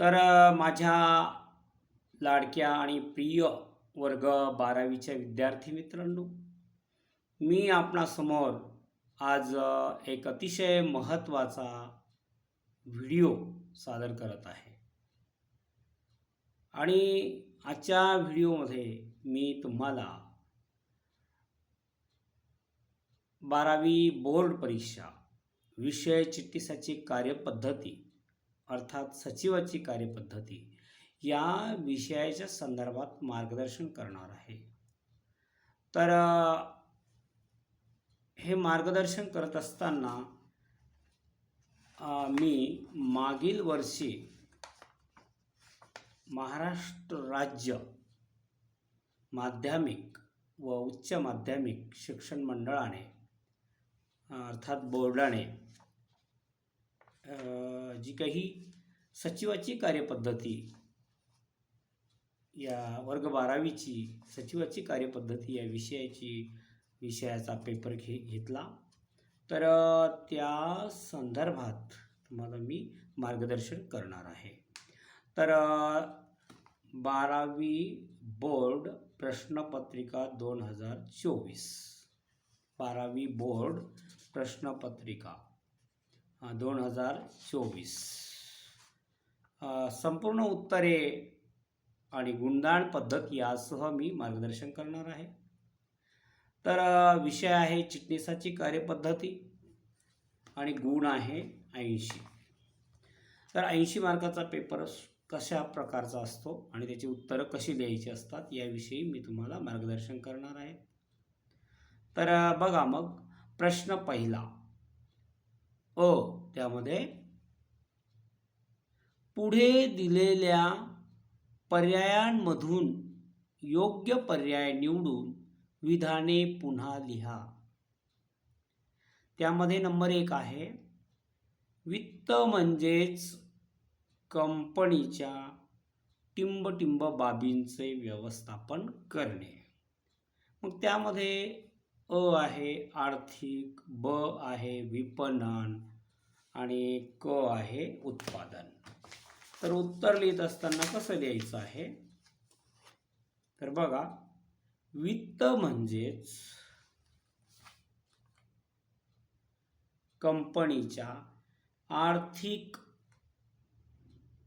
तर माझ्या लाडक्या आणि प्रिय वर्ग बारावीच्या विद्यार्थी मित्रांनो मी आपणासमोर आज एक अतिशय महत्त्वाचा व्हिडिओ सादर करत आहे. आणि आजच्या व्हिडिओमध्ये मी तुम्हाला बारावी बोर्ड परीक्षा विषय चिठ्ठीसाची कार्यपद्धती अर्थात सचिवाची कार्यपद्धती या विषयाच्या संदर्भात मार्गदर्शन करणार आहे. तर हे मार्गदर्शन करत असताना मी मागील वर्षी महाराष्ट्र राज्य माध्यमिक व उच्च माध्यमिक शिक्षण मंडळाने अर्थात बोर्डाने जी काही सचिवाची कार्यपद्धती या वर्ग बारावीची सचिवाची कार्यपद्धती या विषयाची विषयाचा पेपर घे घेतला. तर त्या संदर्भात तुम्हाला मी मार्गदर्शन करणार आहे. तर बारावी बोर्ड प्रश्नपत्रिका दोन हजार चोवीस. बारावी बोर्ड प्रश्नपत्रिका. दोन हजार चोवीस. संपूर्ण उत्तरे आणि गुणदान पद्धत यासह मी मार्गदर्शन करणार आहे. तर विषय आहे चिटणीसाची कार्यपद्धती आणि गुण आहे ऐंशी. तर ऐंशी मार्काचा पेपर कशा प्रकारचा असतो आणि त्याची उत्तरं कशी लिहायची असतात याविषयी मी तुम्हाला मार्गदर्शन करणार आहे. तर बघा मग प्रश्न पहिला. अ त्यामध्ये पुढे दिलेल्या पर्यायांमधून योग्य पर्याय निवडून विधाने पुन्हा लिहा. त्यामध्ये नंबर एक आहे वित्त म्हणजेच कंपनीच्या टिंबटिंब बाबींचे व्यवस्थापन करणे. मग त्यामध्ये अ आहे आर्थिक ब आहे विपणन आणि क आहे उत्पादन. तर उत्तर लिहित असताना कसं लिहायचं आहे? तर बघा वित्त म्हणजेच कंपनीच्या आर्थिक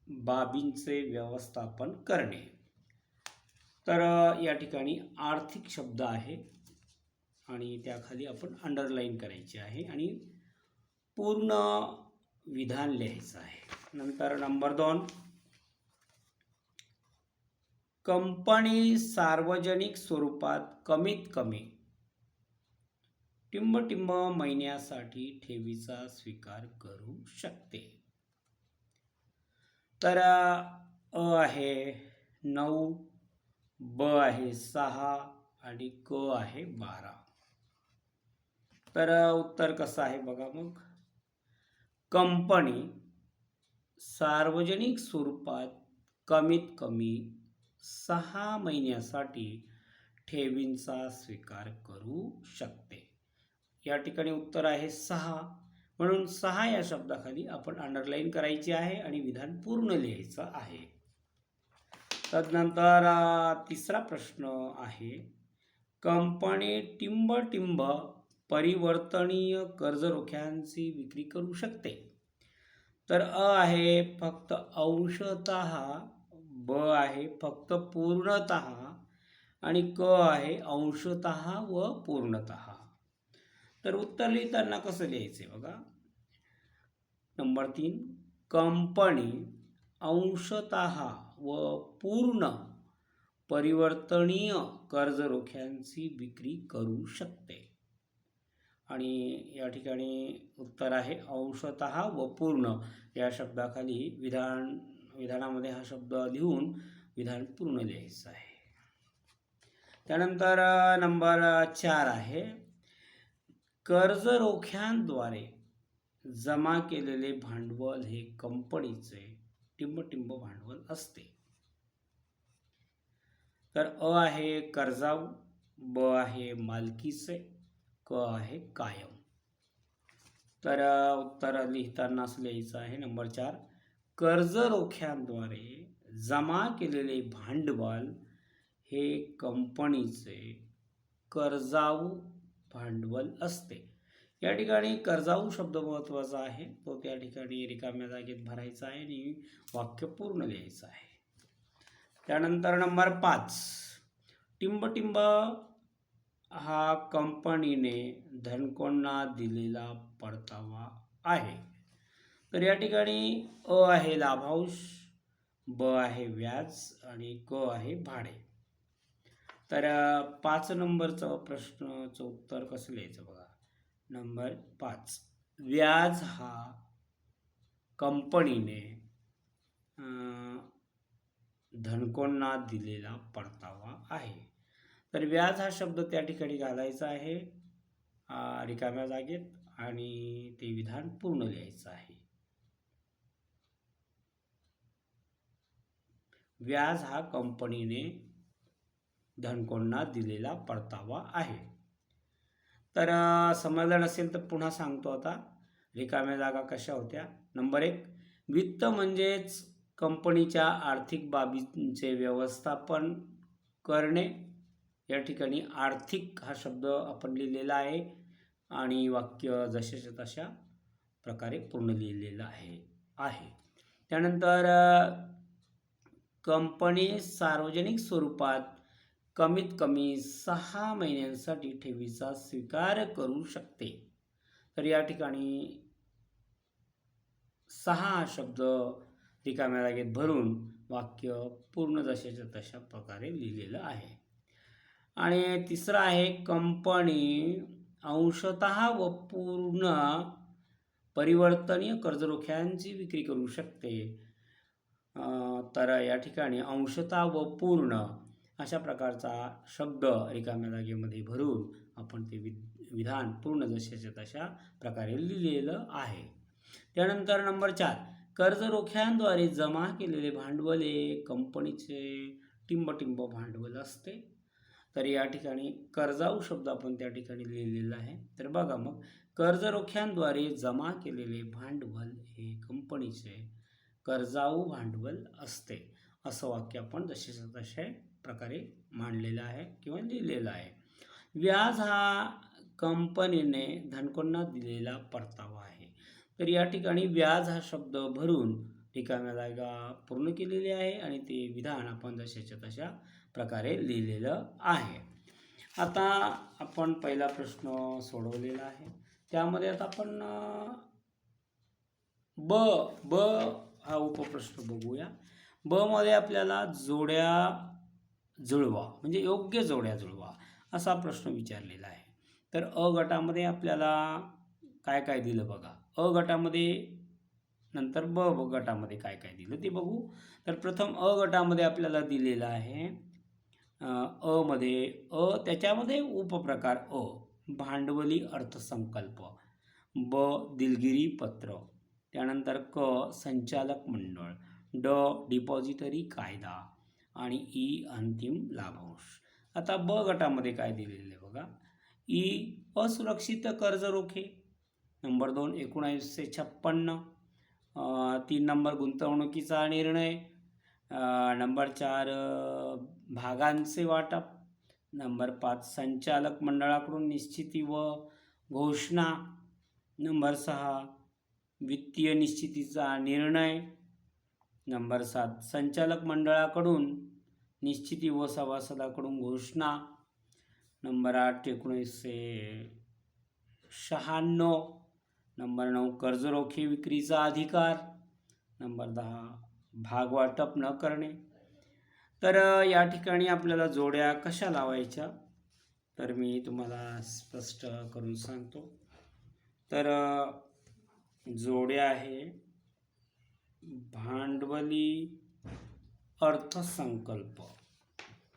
बाबींचे व्यवस्थापन करणे. तर या ठिकाणी आर्थिक शब्द आहे. आणि त्याखाली आपण अंडरलाईन करायची आहे आणि पूर्ण विधान लिहायचं आहे. नंतर नंबर दोन. कंपनी सार्वजनिक स्वरूपात कमीत कमी टिंबटिंब महिन्यासाठी ठेवीचा स्वीकार करू शकते. तर अ आहे नऊ ब आहे सहा आणि क आहे बारा. तर उत्तर कसं आहे बघा मग. कंपनी सार्वजनिक स्वरूपात कमीत कमी सहा महिन्यासाठी ठेवींचा स्वीकार करू शकते. या ठिकाणी उत्तर आहे सहा. म्हणून सहा या शब्दाखाली आपण अंडरलाईन करायची आहे आणि विधान पूर्ण लिहायचं आहे. तदनंतर तिसरा प्रश्न आहे. कंपनी टिंबटिंब परिवर्तनीय कर्जरोख्यांची विक्री करू शकते. तर अ आहे फक्त अंशतः ब आहे फक्त पूर्णतः आणि क आहे अंशतः व पूर्णतः. तर उत्तर लिहिताना कसं लिहायचे बघा? नंबर तीन कंपनी अंशतः व पूर्ण परिवर्तनीय कर्जरोख्यांची विक्री करू शकते. आणि या ठिकाणी उत्तर आहे अंशतः व पूर्ण. या शब्दाखाली विधान विधानामध्ये हा शब्द लिहून विधान पूर्ण लिहायचं आहे. त्यानंतर नंबर चार आहे. कर्जरोख्यांद्वारे जमा केलेले भांडवल हे कंपनीचे टिंबटिंब भांडवल असते. तर अ आहे कर्जाऊ ब आहे मालकीचे क आहे कायम. तर उत्तर लिहिताना असं लिहायचं आहे. नंबर चार कर्ज रोख्यांद्वारे जमा केलेले भांडवल हे कंपनीचे कर्जाऊ भांडवल असते. या ठिकाणी कर्जाऊ शब्द महत्त्वाचा आहे. तो त्या ठिकाणी रिकाम्या जागेत भरायचा आहे आणि वाक्य पूर्ण लिहायचं आहे. त्यानंतर नंबर पाच टिंबटिंब हा कंपनीने धनकोंना दिलेला परतावा आहे. तर या ठिकाणी अ आहे लाभांश ब आहे व्याज आणि क आहे भाडे. तर पाच नंबरचं प्रश्नाचं उत्तर कसं लिहायचं बघा? नंबर पाच. व्याज हा कंपनीने धनकोंना दिलेला परतावा आहे. तर व्याज हा शब्द त्या ठिकाणी घालायचा आहे. रिकाम्या जागेत आणि ते विधान पूर्ण लिहायचं आहे. व्याज हा कंपनीने धनकोंना दिलेला परतावा आहे. तर समजलं नसेल तर पुन्हा सांगतो आता. रिकाम्या जागा कशा होत्या? नंबर एक वित्त म्हणजेच कंपनीच्या आर्थिक बाबींचे व्यवस्थापन करणे. या ठिकाणी आर्थिक हा शब्द आपण लिहिलेला आहे आणि वाक्य जशाच्या तशा प्रकारे पूर्ण लिहिलेलं आहे आहे. त्यानंतर कंपनी सार्वजनिक स्वरूपात कमीत कमी सहा महिन्यांसाठी ठेवीचा स्वीकार करू शकते. तर या ठिकाणी सहा शब्द रिकाम्या जागेत भरून वाक्य पूर्ण जशाच्या तशा प्रकारे लिहिलेलं आहे. आणि तिसरं आहे कंपनी अंशत व पूर्ण परिवर्तनीय कर्जरोख्यांची विक्री करू शकते. तर या ठिकाणी अंशता व पूर्ण अशा प्रकारचा शब्द रिकाम्या जागेमध्ये भरून आपण ते वि विधान पूर्ण जशाच्या तशा प्रकारे लिहिलेलं आहे. त्यानंतर नंबर चार कर्जरोख्यांद्वारे जमा केलेले भांडवल हे कंपनीचे टिंबटिंब भांडवल असते. तर या ठिकाणी कर्जाऊ शब्द आपण त्या ठिकाणी लिहिलेला आहे. तर बघा मग कर्जरोख्यांद्वारे जमा केलेले भांडवल हे कंपनीचे कर्जाऊ भांडवल असते असं वाक्य आपण जसे तसे प्रकारे मांडलेलं आहे किंवा लिहिलेलं आहे. व्याज हा कंपनीने धनकोंना दिलेला परतावा आहे. तर या ठिकाणी व्याज हा शब्द भरून रिकाम्या जागा पूर्ण केलेली आहे आणि ते विधान आपण जशाच्या तशा प्रकारे लिहिलेलं आहे. आता आपण पहिला प्रश्न सोडवलेला आहे. त्यामध्ये आता आपण ब ब हा उपप्रश्न बघूया. ब मध्ये आपल्याला जोड्या जुळवा म्हणजे योग्य जोड्या जुळवा असा प्रश्न विचारलेला आहे. तर अ गटामध्ये आपल्याला काय काय दिलं बघा. अ गटामध्ये नंतर ब ब गटामध्ये काय काय दिलं ते बघू. तर प्रथम अ गटामध्ये आपल्याला दिलेलं आहे अ अ मध्ये अ त्याच्यामध्ये उपप्रकार अ भांडवली अर्थसंकल्प ब दिलगिरी पत्र त्यानंतर क संचालक मंडळ ड डिपॉझिटरी कायदा आणि ई अंतिम लाभांश. आता ब गटामध्ये काय दिलेलं आहे बघा. ई असुरक्षित कर्ज रोखे नंबर दोन एकोणावीसशे छप्पन्न तीन नंबर गुंतवणुकीचा निर्णय नंबर चार भागांचे वाटप. नंबर पाच संचालक मंडळाकडून निश्चिती व घोषणा. नंबर सहा वित्तीय निश्चितीचा निर्णय. नंबर सात संचालक मंडळाकडून निश्चिती व सभासदाकडून घोषणा. नंबर आठ एकोणीसशे शहाण्णव. नंबर नऊ कर्जरोखे विक्रीचा अधिकार. नंबर दहा भागवाटप न करणे. तर या ठिकाणी आपल्याला जोड्या कशा लावायच्या? तर मी तुम्हाला स्पष्ट करून सांगतो. तर जोड्या आहे भांडवली अर्थसंकल्प.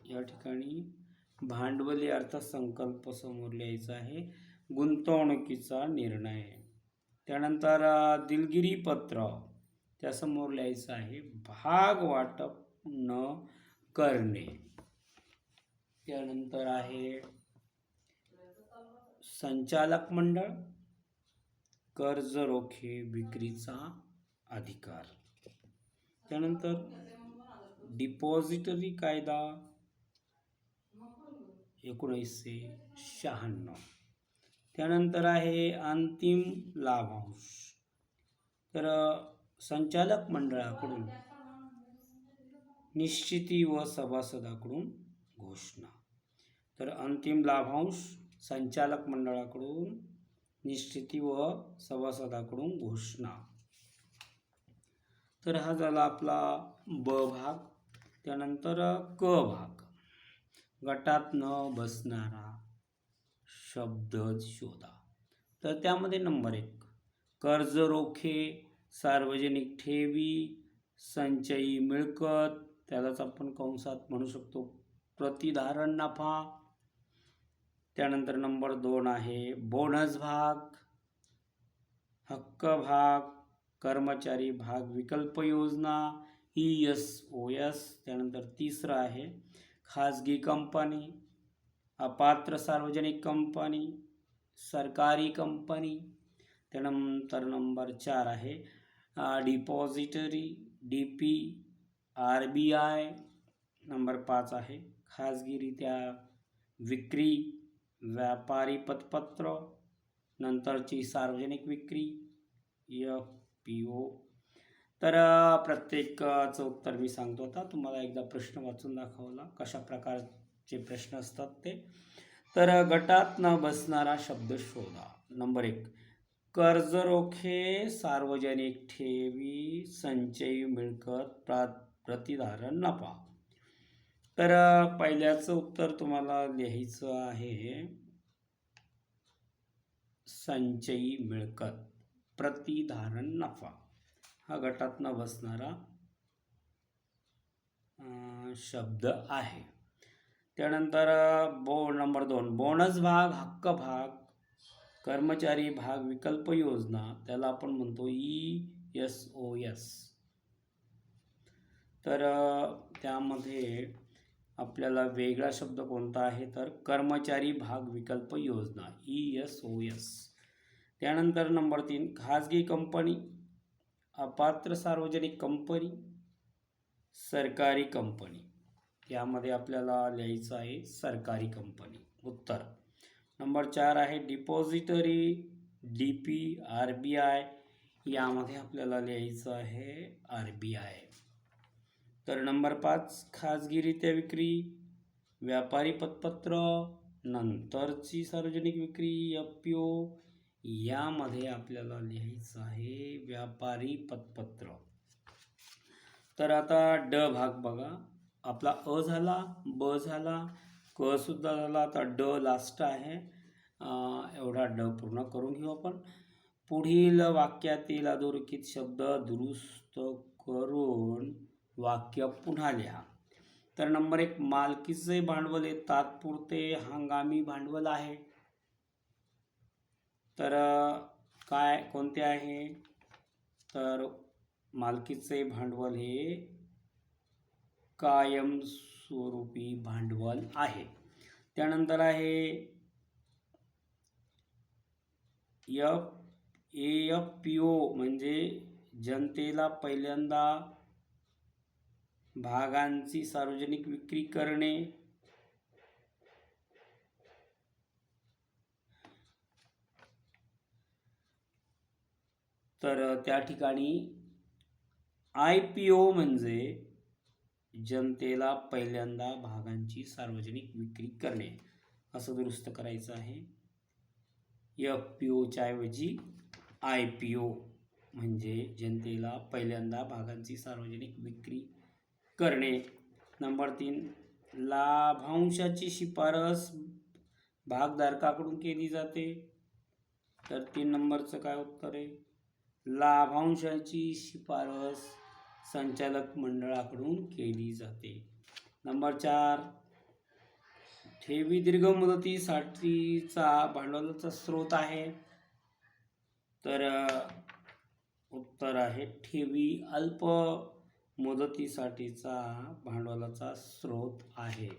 या ठिकाणी भांडवली अर्थसंकल्प समोर लिहायचा आहे गुंतवणुकीचा निर्णय. त्यानंतर दिलगिरी पत्र. त्यासमोर लिहायचं आहे भाग वाटप न करणे. त्यानंतर आहे संचालक मंडळ कर्ज रोखे विक्रीचा अधिकार. त्यानंतर डिपॉझिटरी कायदा एकोणीसशे शहाण्णव. त्यानंतर आहे अंतिम लाभांश. तर संचालक मंडळाकडून निश्चिती व सभासदाकडून घोषणा. तर अंतिम लाभांश संचालक मंडळाकडून निश्चिती व सभासदाकडून घोषणा. तर हा झाला आपला ब भाग. त्यानंतर क भाग. गटात न बसणारा शब्द शोधा. तर त्यामध्ये नंबर एक कर्ज रोखे सार्वजनिक ठेवी संचयी मिळकत त्यालाच आपण कंसात म्हणू शकतो. प्रतिधारण नफा. त्यानंतर नंबर दोन आहे बोनस भाग. हक्क भाग. कर्मचारी भाग विकल्प योजना. E S O S. त्यानंतर तिसरं आहे खाजगी कंपनी. अपात्र सार्वजनिक कंपनी. सरकारी कंपनी. त्यानंतर नंबर चार आहे depository D P R B I number पाच आहे. खाजगीरित्या विक्री व्यापारी पतपत्र नंतरची सार्वजनिक विक्री एफ पी ओ तर प्रत्येकाचं उत्तर मी सांगतो आता. तुम्हाला एकदा प्रश्न वाचून दाखवला कशा प्रकारचे प्रश्न असतात ते. तर गटात न बसणारा शब्द शोधा. नंबर एक. कर्ज रोखे सार्वजनिक ठेवी संचयी मिळकत प्रा प्रतिधारण नफा. तर पहिल्याचं उत्तर तुम्हाला लिहायचं आहे. संचयी मिळकत प्रतिधारण नफा. हा गटात न बसणारा शब्द आहे. त्यानंतर बो नंबर दोन. बोनस भाग हक्क भाग. कर्मचारी भाग विकल्प योजना त्याला आपण म्हणतो ई एस ओ एस. तर त्यामध्ये आपल्याला वेगळा शब्द कोणता आहे? तर कर्मचारी भाग विकल्प योजना ई एस ओ एस. त्यानंतर नंबर तीन खाजगी कंपनी अपात्र सार्वजनिक कंपनी सरकारी कंपनी. यामध्ये आपल्याला लिहायचं आहे सरकारी कंपनी. उत्तर. नंबर चार आहे depository D P R B I यामध्ये आपल्याला लिहायचं आहे आर बी आय तर नंबर पाच खाजगीरित्या विक्री व्यापारी पतपत्र नंतरची सार्वजनिक विक्री एफ पी ओ. यामध्ये आपल्याला लिहायचं आहे व्यापारी पतपत्र. तर आता ड भाग बघा. आपला अ झाला ब झाला क सुद्धा झाला आता ड लास्ट आहे. एवढा ड पूर्ण करून घेऊ आपण. पुढील वाक्यातील अधोरेखित शब्द दुरुस्त करून वाक्य पुन्हा लिहा. तर नंबर एक मालकीचे भांडवल हे तात्पुरते हंगामी भांडवल आहे. तर काय कोणते आहे? तर मालकीचे भांडवल हे कायमस्वरूपी भांडवल आहे. त्यानंतर आहे F A F P O म्हणजे जनतेला पहिल्यांदा भागांची सार्वजनिक विक्री करणे. तर त्या ठिकाणी आय पी ओ म्हणजे जनतेला पहिल्यांदा भागांची सार्वजनिक विक्री करणे. असं दुरुस्त करायचं आहे. एफ पी ओच्या ऐवजी आय पी ओ म्हणजे जनतेला पहिल्यांदा भागांची सार्वजनिक विक्री करणे. नंबर तीन लाभांशाची शिफारस भागधारकाकडून केली जाते. तर तीन नंबरचं काय उत्तर आहे? लाभांशाची शिफारस संचालक मंडळाकडून केली जाते. नंबर चार. ठेवी दीर्घ मुदतीसाठीचा भांडवलाचा स्रोत आहे. तर उत्तर आहे ठेवी अल्प मुदतीसाठीचा भांडवलाचा स्रोत आहे.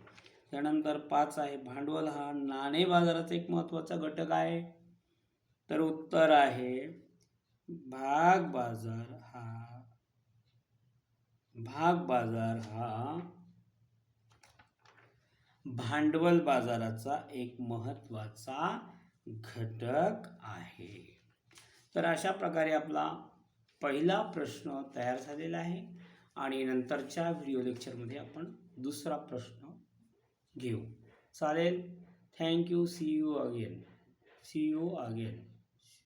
त्यानंतर पाच आहे भांडवल हा नाणे बाजाराचा एक महत्त्वाचा घटक आहे. तर उत्तर आहे भाग बाजार हा भाग बाजार हा भांडवल बाजाराचा एक महत्त्वाचा घटक आहे. तर अशा प्रकारे आपला पहिला प्रश्न तयार झालेला आहे आणि नंतरच्या व्हिडिओ लेक्चरमध्ये आपण दुसरा प्रश्न घेऊ. चालेल? Thank you see you again see you again